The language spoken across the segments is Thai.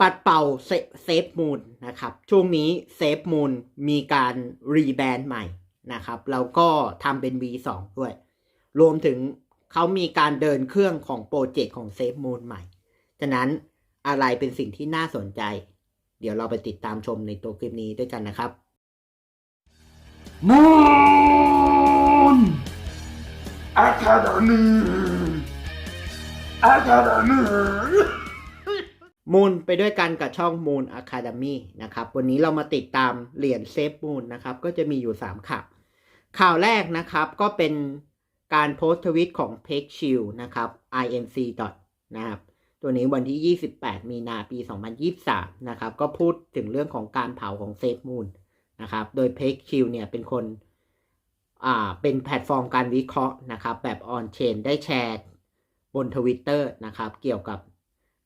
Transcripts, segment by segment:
ปัดเป่าเซฟมูลนะครับ ช่วงนี้เซฟมูลมีการรีแบรนด์ใหม่นะครับแล้วก็ทำเป็น V2 ด้วย รวมถึงเขามีการเดินเครื่องของโปรเจกต์ของเซฟมูลใหม่ ฉะนั้นอะไรเป็นสิ่งที่น่าสนใจ เดี๋ยวเราไปติดตามชมในตัวคลิปนี้ด้วยกันนะครับมูนอะคาเดมีอะคาเดมี มูลไปด้วยกันกับช่อง Moon Academy นะครับ วันนี้เรามาติดตามเหรียญเซฟมูลนะครับ ก็จะมีอยู่ 3 ข่าว ข่าวแรกนะครับก็เป็นการโพสต์ทวิตของ p e g s h i l นะครับ inc. นะครับตัวนี้วันที่ 28 มีนาปี 2023 นะครับ ก็พูดถึงเรื่องของการเผาของเซฟมูลนะครับ โดย p e g s h i l เนี่ยเป็นคนอ่าเป็นแพลตฟอร์มการวิเคราะห์นะครับ แบบออนเชนได้แชร์บนทวิตเตอร์นะครับ เกี่ยวกับ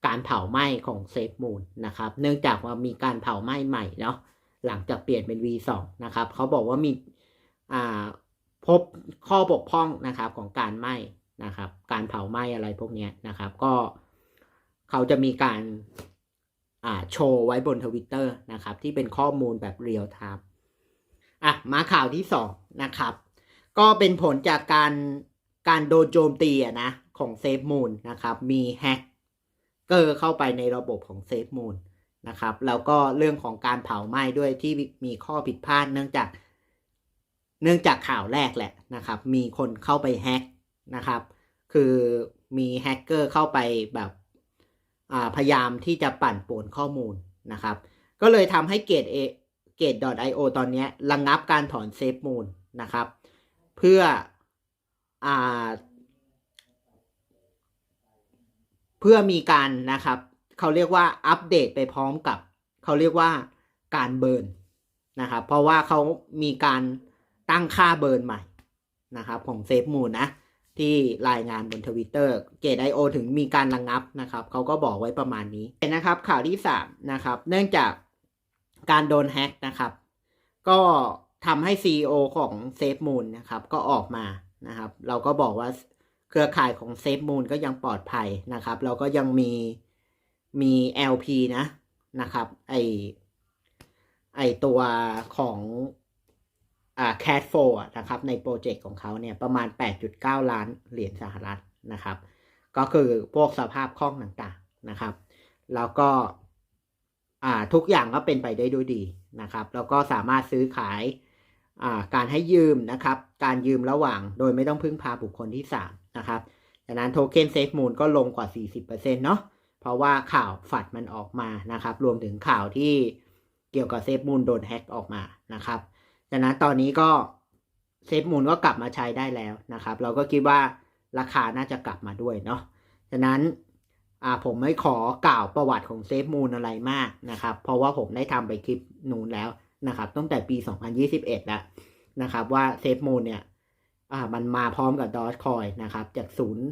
การเผาไหม้ของเซฟมูลนะครับ เนื่องจากว่ามีการเผาไหม้ใหม่เนาะหลังจากเปลี่ยนเป็น V2 นะครับเขาบอกว่ามีพบข้อบกพร่องนะครับของการไหม้นะครับ การเผาไหม้อะไรพวกนี้นะครับ ก็เขาจะมีการาโชว์ไว้บนทวิตเตอร์นะครับ ที่เป็นข้อมูลแบบเรียลไทม์อะมาข่าวที่สองนะครับ ก็เป็นผลจากการการโดนโจมตีนะของเซฟมูลนะครับ มีแฮก เกอร์เข้าไปในระบบของเซฟมูลนะครับแล้วก็เรื่องของการเผาไหม้ด้วยที่มีข้อผิดพลาดเนื่องจาก เนื่องจากข่าวแรกแหละนะครับ มีคนเข้าไปแฮกนะครับ คือมีแฮกเกอร์เข้าไปแบบพยายามที่จะปั่นป่วนข้อมูลนะครับ ก็เลยทำให้เกตเอเกต .io ตอนนี้ระงงับการถอนเซฟมูลนะครับ เพื่ออ่า เพื่อมีการนะครับเขาเรียกว่าอัปเดตไปพร้อมกับเขาเรียกว่าการเบิร์นนะครับเพราะว่าเขามีการตั้งค่าเบิร์นใหม่นะครับของเซฟมูลนะที่รายงานบนทวิตเตอร์เกตไอโอถึงมีการระงงับนะครับเขาก็บอกไว้ประมาณนี้นะครับข่าวที่สามนะครับเนื่องจากการโดนแฮ็กนะครับก็ทำให้ CEO ของเซฟมูลนะครับก็ออกมานะครับเราก็บอกว่า เครือข่ายของเซฟมูลก็ยังปลอดภัยนะครับ เราก็ยังมีมี LP นะนะครับ ไอไอตัวของอ่า Cat 4นะครับ ในโปรเจกต์ของเขาเนี่ยประมาณ 8.9 ล้านเหรียญสหรัฐนะครับ ก็คือพวกสภาพคล่องต่างๆนะครับ แล้วก็อ่าทุกอย่างก็เป็นไปได้ด้วยดีนะครับ แล้วก็สามารถซื้อขายอ่าการให้ยืมนะครับ การยืมระหว่างโดยไม่ต้องพึ่งพาบุคคลที่ 3 นะครับดังนั้นโทเค็นเซฟมูลก็ลงกว่า 40%เนาะเพราะว่าข่าวฝัดมันออกมานะครับ รวมถึงข่าวที่เกี่ยวกับเซฟมูลโดนแฮ็กออกมานะครับดังนั้นตอนนี้ก็เซฟมูลก็กลับมาใช้ได้แล้วนะครับ เราก็คิดว่าราคาน่าจะกลับมาด้วยเนาะฉะนั้นอ่าผมไม่ขอกล่าวประวัติของเซฟมูลอะไรมากนะครับ เพราะว่าผมได้ทำไปคลิปนูนแล้วนะครับตั้งแต่ปี 2021 แล้วนะครับว่าเซฟมูลเนี่ย อ่ามันมาพร้อมกับดอ g คอยนะครับ จากศูนย์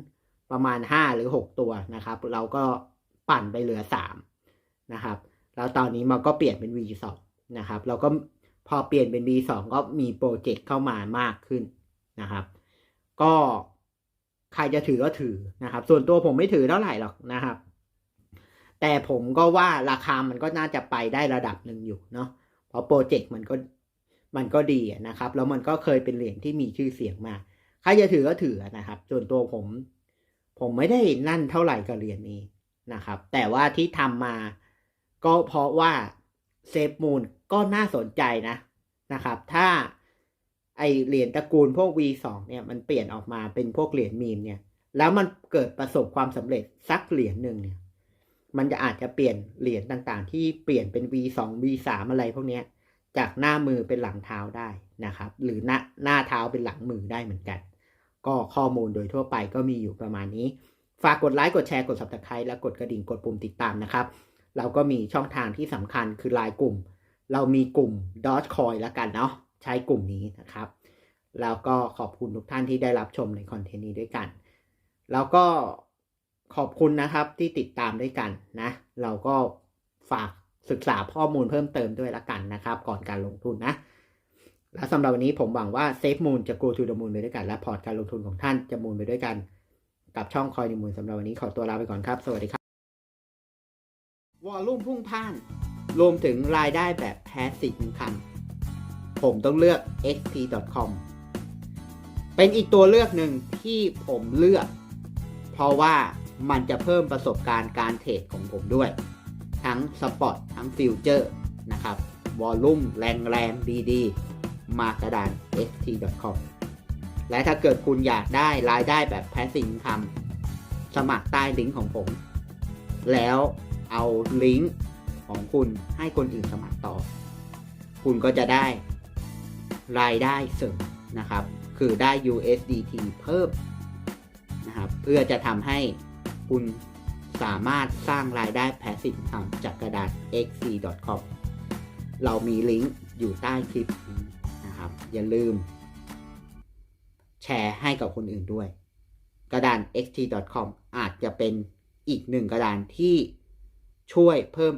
ประมาณ 5 หรือ 6 ตัวนะครับ เราก็ปั่นไปเหลือ 3 นะครับ แล้วตอนนี้มันก็เปลี่ยนเป็น V2 นะครับ เราก็พอเปลี่ยนเป็น V2 ก็มีโปรเจกต์เข้ามามากขึ้นนะครับ ก็ใครจะถือก็ถือนะครับ ส่วนตัวผมไม่ถือเท่าไหร่หรอกนะครับ แต่ผมก็ว่าราคามันก็น่าจะไปได้ระดับหนึ่งอยู่เนาะเพราะโปรเจกต์มันก็ มันก็ดีนะครับแล้วมันก็เคยเป็นเหรียญที่มีชื่อเสียงมาใครจะถือก็ถือนะครับส่วนตัวผม ผมไม่ได้นั่นเท่าไหร่กับเหรียญนี้นะครับ แต่ว่าที่ทำมาก็เพราะว่าเซฟมูลก็น่าสนใจนะนะครับ ถ้าไอเหรียญตระกูลพวก V2 เนี่ยมันเปลี่ยนออกมาเป็นพวกเหรียญมีมเนี่ย แล้วมันเกิดประสบความสำเร็จสักเหรียญหนึ่งเนี่ย มันจะอาจจะเปลี่ยนเหรียญต่างๆ ที่เปลี่ยนเป็น V2 V3 อะไรพวกเนี้ย จากหน้ามือเป็นหลังเท้าได้นะครับ หรือหน้าหน้าเท้าเป็นหลังมือได้เหมือนกัน ก็ข้อมูลโดยทั่วไปก็มีอยู่ประมาณนี้ ฝากกดไลค์กดแชร์กด subscribe และกดกระดิ่งกดปุ่มติดตามนะครับ เราก็มีช่องทางที่สำคัญคือไลน์กลุ่ม เรามีกลุ่ม Dogecoin แล้วกันเนาะใช้กลุ่มนี้นะครับ แล้วก็ขอบคุณทุกท่านที่ได้รับชมในคอนเทนต์นี้ด้วยกัน แล้วก็ขอบคุณนะครับที่ติดตามด้วยกันนะ เราก็ฝาก ศึกษาข้อมูลเพิ่มเติมด้วยละกันนะครับ ก่อนการลงทุนนะ และสำหรับวันนี้ผมหวังว่าเซฟมูลจะ go to the moon ไปด้วยกัน และพอร์ตการลงทุนของท่านจะมูลไปด้วยกัน กับช่องคอยในมูลสำหรับวันนี้ขอตัวลาไปก่อนครับ สวัสดีครับวอลลุ่มพุ่งพ่านรวมถึงรายได้แบบ passive income ผมต้องเลือก xp.com เป็นอีกตัวเลือกหนึ่งที่ผมเลือก เพราะว่ามันจะเพิ่มประสบการณ์การเทรดของผมด้วย ทั้งสปอตทั้งฟิวเจอร์นะครับวอลลุ่มแรงๆดีๆ มากระดาน xt.com และถ้าเกิดคุณอยากได้รายได้แบบ passive income สมัครใต้ลิงก์ของผม แล้วเอาลิงก์ของคุณให้คนอื่นสมัครต่อ คุณก็จะได้รายได้เสริมนะครับ คือได้ USDT เพิ่มนะครับ เพื่อจะทำให้คุณ สามารถสร้างรายได้ passive income จากกระดาษ xc.com เรามีลิงก์อยู่ใต้คลิปนี้นะครับ อย่าลืม แชร์ให้กับคนอื่นด้วย กระดาน xt.com อาจจะเป็นอีกหนึ่งกระดานที่ช่วยเพิ่ม